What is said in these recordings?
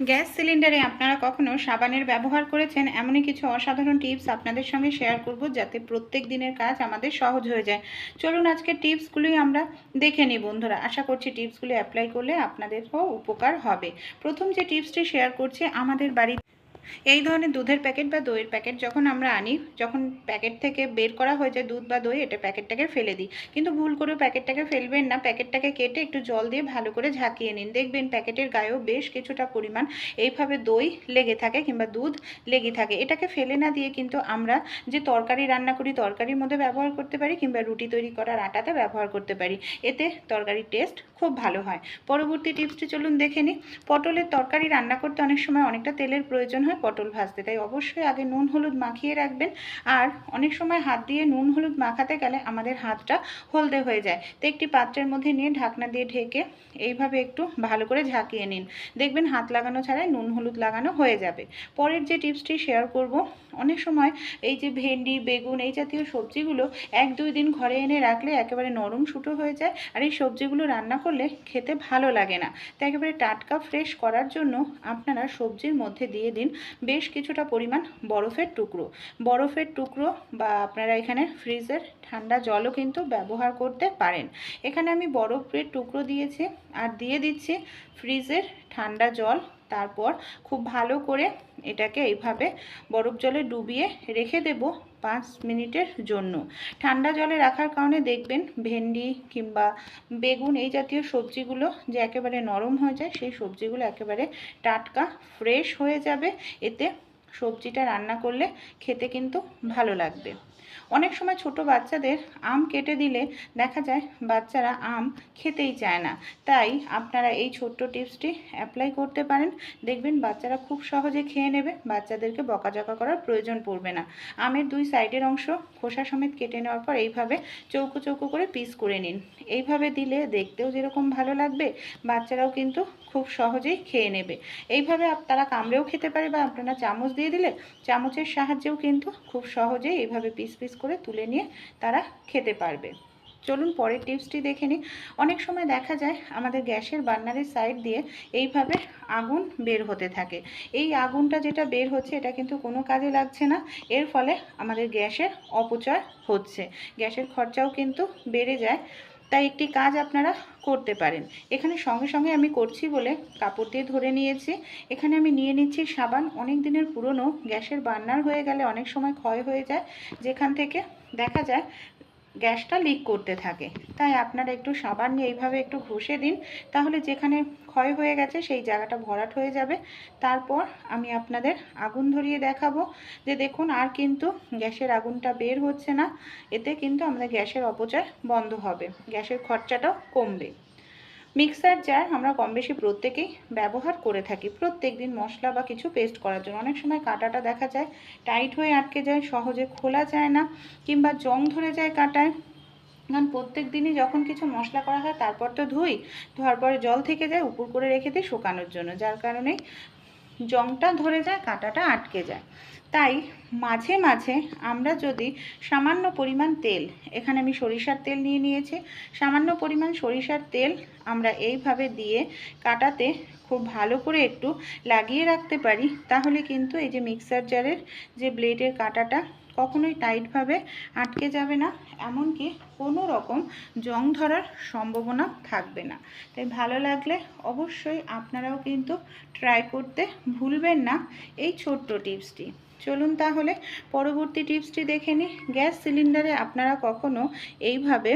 Gas সিলিন্ডারে আপনারা কখনো সাবানের ব্যবহার করেছেন? এমনই কিছু অসাধারণ টিপস আপনাদের সঙ্গে শেয়ার করব যাতে প্রত্যেক দিনের কাজ আমাদের সহজ হয়ে যায়। চলুন আজকে টিপসগুলোই আমরা দেখে নিই বন্ধুরা। আশা করছি টিপসগুলি অ্যাপ্লাই করলে আপনাদেরও উপকার হবে। প্রথম যে টিপসটি শেয়ার করছি, আমাদের বাড়ি এই ধরনের দুধের প্যাকেট বা দইয়ের প্যাকেট যখন আমরা আনি, যখন প্যাকেট থেকে বের করা হয়ে যায় দুধ বা দই, এটা প্যাকেটটাকে ফেলে দিই। কিন্তু ভুল করে প্যাকেটটাকে ফেলবেন না, প্যাকেটটাকে কেটে একটু জল দিয়ে ভালো করে ঝাঁকিয়ে নিন। দেখবেন প্যাকেটের গায়েও বেশ কিছুটা পরিমাণ এইভাবে দই লেগে থাকে কিংবা দুধ লেগে থাকে। এটাকে ফেলে না দিয়ে কিন্তু আমরা যে তরকারি রান্না করি, তরকারির মধ্যে ব্যবহার করতে পারি কিংবা রুটি তৈরি করার আটাতে ব্যবহার করতে পারি। এতে তরকারির টেস্ট খুব ভালো হয়। পরবর্তী টিপসটি চলুন দেখে নিই। পটলের তরকারি রান্না করতে অনেক সময় অনেকটা তেলের প্রয়োজন হয় পটল ভাজতে। তাই অবশ্যই আগে নুন, হলুদ মাখিয়ে রাখবেন। আর অনেক সময় হাত দিয়ে নুন, হলুদ মাখাতে গেলে আমাদের হাতটা হলদে হয়ে যায়। তো একটি পাত্রের মধ্যে নিয়ে ঢাকনা দিয়ে ঢেকে এইভাবে একটু ভালো করে ঝাঁকিয়ে নিন। দেখবেন হাত লাগানো ছাড়াই নুন, হলুদ লাগানো হয়ে যাবে। পরের যে টিপসটি শেয়ার করব অনেক সময় এই যে ভেন্ডি, বেগুন এই জাতীয় সবজিগুলো এক দুই দিন ঘরে এনে রাখলে একেবারে নরম শুটো হয়ে যায় আর এই সবজিগুলো রান্না করলে খেতে ভালো লাগে না। তো একেবারে টাটকা ফ্রেশ করার জন্য আপনারা সবজির মধ্যে দিয়ে দিন বেশ কিছুটা পরিমাণ বরফের টুকরো। বরফের টুকরো বা আপনারা এখানে ফ্রিজের ঠান্ডা জলও কিন্তু ব্যবহার করতে পারেন। এখানে আমি বরফের টুকরো দিয়েছি আর দিয়ে দিচ্ছি ফ্রিজের ঠান্ডা জল। তারপর খুব ভালো করে এটাকে এইভাবে বরফ জলে ডুবিয়ে রেখে দেব পাঁচ মিনিটের জন্য। ঠান্ডা জলে রাখার কারণে দেখবেন ভেন্ডি কিংবা বেগুন এই জাতীয় সবজিগুলো যে একেবারে নরম হয়ে যায়, সেই সবজিগুলো একেবারে টাটকা, ফ্রেশ হয়ে যাবে। এতে সবজিটা রান্না করলে খেতে কিন্তু ভালো লাগবে। অনেক সময় ছোট বাচ্চাদের আম কেটে দিলে দেখা যায় বাচ্চারা আম খেতেই চায় না। তাই আপনারা এই ছোট্ট টিপসটি অ্যাপ্লাই করতে পারেন। দেখবেন বাচ্চারা খুব সহজে খেয়ে নেবে, বাচ্চাদেরকে বকাঝকা করার প্রয়োজন পড়বে না। আমের দুই সাইডের অংশ খোসা সমেত কেটে নেওয়ার পর এইভাবে চৌকো চৌকো করে পিস করে নিন। এইভাবে দিলে দেখতেও যেরকম ভালো লাগবে, বাচ্চারাও কিন্তু খুব সহজেই খেয়ে নেবে। এইভাবে তারা কামড়েও খেতে পারে বা আপনারা চামচ দিয়ে দিলে চামচের সাহায্যেও কিন্তু খুব সহজেই এইভাবে পিস পিস করে তুলে নিয়ে তারা খেতে পারবে। চলুন পরের টিপসটি দেখে নিই। অনেক সময় দেখা যায় আমাদের গ্যাসের বার্নারের সাইড দিয়ে এইভাবে আগুন বের হতে থাকে। এই আগুনটা যেটা বের হচ্ছে, এটা কিন্তু কোনো কাজে লাগছে না। এর ফলে আমাদের গ্যাসের অপচয় হচ্ছে। গ্যাসের খরচাও কিন্তু বেড়ে যায়। তাই একটি কাজ আপনারা করতে পারেন। এখানে সঙ্গে সঙ্গে আমি করছি বলে কাপড় দিয়ে ধরে নিয়েছি। এখানে আমি নিয়ে নিচ্ছি সাবান। অনেক দিনের পুরনো, গ্যাসের বার্নার হয়ে গেলে অনেক সময় ক্ষয় হয়ে যায়। যেখান থেকে দেখা যায় গ্যাসটা লিক করতে থাকে। তাই আপনারা একটু সাবান নিয়ে এইভাবে একটু ঘষে দিন, তাহলে যেখানে ক্ষয় হয়ে গেছে সেই জায়গাটা ভরাট হয়ে যাবে। তারপর আমি আপনাদের আগুন ধরিয়ে দেখাবো যে দেখুন আর কিন্তু গ্যাসের আগুনটা বের হচ্ছে না, এতে কিন্তু আমাদের গ্যাসের অপচয় বন্ধ হবে। গ্যাসের খরচাটাও কমবে। মিক্সার জার আমরা কম বেশি প্রত্যেকেই ব্যবহার করে থাকি। প্রত্যেক দিন মশলা বা কিছু পেস্ট করার জন্য। অনেক সময় কাঁটাটা দেখা যায় টাইট হয়ে আটকে যায়, সহজে খোলা যায় না কিংবা জং ধরে যায় কাঁটায়। কারণ প্রত্যেক দিনই যখন কিছু মশলা করা হয় তারপর তো ধুই, ধোয়ার পরে জল থেকে যায়, উপর করে রেখে দিই শুকানোর জন্য। যার কারণে জংটা ধরে যায়, কাঁটাটা আটকে যায়। তাই মাঝে মাঝে আমরা যদি সামান্য পরিমাণ তেল, এখানে আমি সরিষার তেল নিয়ে নিয়েছি, সামান্য পরিমাণ সরিষার তেল আমরা এইভাবে দিয়ে কাটাতে খুব ভালো করে একটু লাগিয়ে রাখতে পারি, তাহলে কিন্তু এই যে মিক্সার জারের যে ব্লেডের কাটাটা কখনোই টাইটভাবে আটকে যাবে না, এমনকি কোনো রকম জং ধরার সম্ভাবনা থাকবে না। তাই ভালো লাগলে অবশ্যই আপনারাও কিন্তু ট্রাই করতে ভুলবেন না এই ছোট্ট টিপসটি চলুন তাহলে পরবর্তী টিপসটি দেখে নিই। গ্যাস সিলিন্ডারে আপনারা কখনো এইভাবে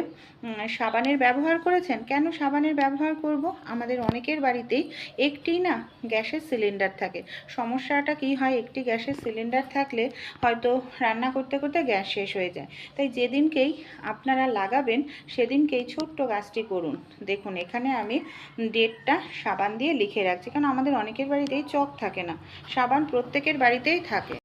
সাবানের ব্যবহার করেছেন? কেন সাবানের ব্যবহার করব? আমাদের অনেকের বাড়িতেই একটি না গ্যাসের সিলিন্ডার থাকে। সমস্যাটা কি হয়? একটি গ্যাসের সিলিন্ডার থাকলে হয়তো রান্না করতে করতে গ্যাস শেষ হয়ে যায়। তাই যেদিনকেই আপনারা লাগাবেন, সেদিনকেই ছোট্ট গাছটি করুন। দেখুন, এখানে আমি ডেটটা সাবান দিয়ে লিখে রাখছি। কারণ আমাদের অনেকের বাড়িতেই চক থাকে না। সাবান প্রত্যেকের বাড়িতেই থাকে।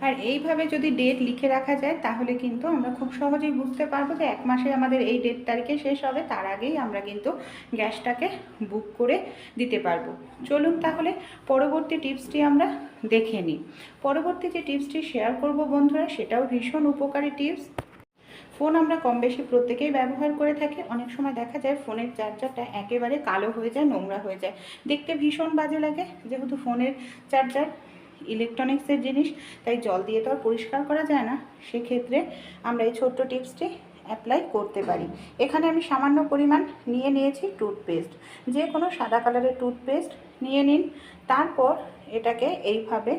আর এইভাবে যদি ডেট লিখে রাখা যায়, তাহলে কিন্তু আমরা খুব সহজেই বুঝতে পারব যে এক মাসে আমাদের এই ডেট তারিখে শেষ হবে। তার আগেই আমরা কিন্তু গ্যাসটাকে বুক করে দিতে পারব। চলুন তাহলে পরবর্তী টিপসটি আমরা দেখে নিই। পরবর্তী যে টিপসটি শেয়ার করব বন্ধুরা, সেটাও ভীষণ উপকারী টিপস ফোন আমরা কম বেশি প্রত্যেকেই ব্যবহার করে থাকি। অনেক সময় দেখা যায় ফোনের চার্জারটা একেবারে কালো হয়ে যায়, নোংরা হয়ে যায়। দেখতে ভীষণ বাজে লাগে। যেহেতু ফোনের চার্জার ইলেকট্রনিক্সের জিনিস, তাই জল দিয়ে তো আর পরিষ্কার করা যায় না। সেক্ষেত্রে আমরা এই ছোট্ট টিপসটি অ্যাপ্লাই করতে পারি। এখানে আমি সামান্য পরিমাণ নিয়ে নিয়েছি টুথপেস্ট যে কোনো সাদা কালারের টুথপেস্ট নিয়ে নিন। তারপর এটাকে এইভাবে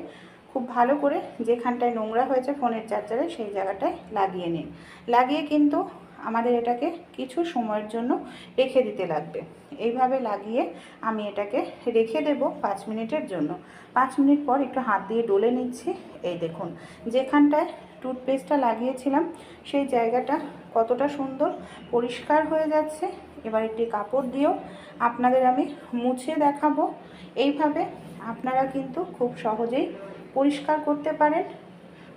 খুব ভালো করে যেখানটায় নোংরা হয়েছে ফোনের চার্জারে সেই জায়গাটায় লাগিয়ে নিন। লাগিয়ে কিন্তু আমাদের এটাকে কিছু সময়ের জন্য রেখে দিতে লাগবে। এইভাবে লাগিয়ে আমি এটাকে রেখে দেব পাঁচ মিনিটের জন্য। পাঁচ মিনিট পর একটু হাত দিয়ে ডলে নিচ্ছি। এই দেখুন, যেখানটায় টুথপেস্টটা লাগিয়েছিলাম, সেই জায়গাটা কতটা সুন্দর পরিষ্কার হয়ে যাচ্ছে। এবার একটি কাপড় দিয়েও আপনাদের আমি মুছে দেখাবো। এইভাবে আপনারা কিন্তু খুব সহজেই পরিষ্কার করতে পারেন।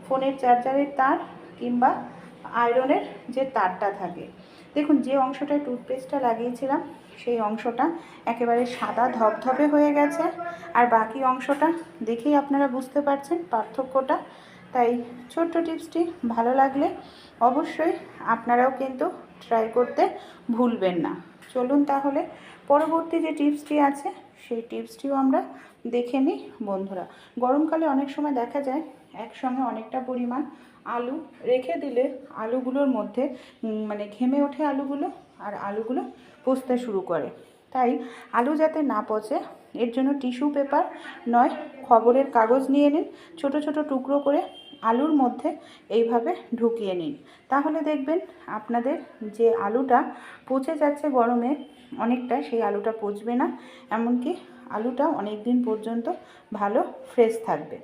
ফোনের চার্জারের তার কিংবা আয়রনের যে তারটা থাকে। দেখুন, যে অংশটায় টুথপেস্টটা লাগিয়েছিলাম, সেই অংশটা একেবারে সাদা ধবধবে হয়ে গেছে। আর বাকি অংশটা দেখেই আপনারা বুঝতে পারছেন পার্থক্যটা। তাই ছোট্ট টিপসটি ভালো লাগলে অবশ্যই আপনারাও কিন্তু ট্রাই করতে ভুলবেন না। চলুন তাহলে পরবর্তী যে টিপসটি আছে, সেই টিপসটিও আমরা দেখে নিই বন্ধুরা। গরমকালে অনেক সময় দেখা যায় একসঙ্গে অনেকটা পরিমাণ আলু রেখে দিলে আলুগুলোর মধ্যে মানে ঘেমে ওঠে আলুগুলো আর আলুগুলো পচতে শুরু করে। তাই আলু যাতে না পচে, এর জন্য টিস্যু পেপার নয়, খবরের কাগজ নিয়ে নিন, ছোট ছোট টুকরো করে আলুর মধ্যে এইভাবে ঢুকিয়ে নিন। তাহলে দেখবেন আপনাদের যে আলুটা পচে যাচ্ছে গরমে, অনেকটা সেই আলুটা পচবে না, এমনকি আলুটা অনেক দিন পর্যন্ত ভালো ফ্রেশ থাকবে।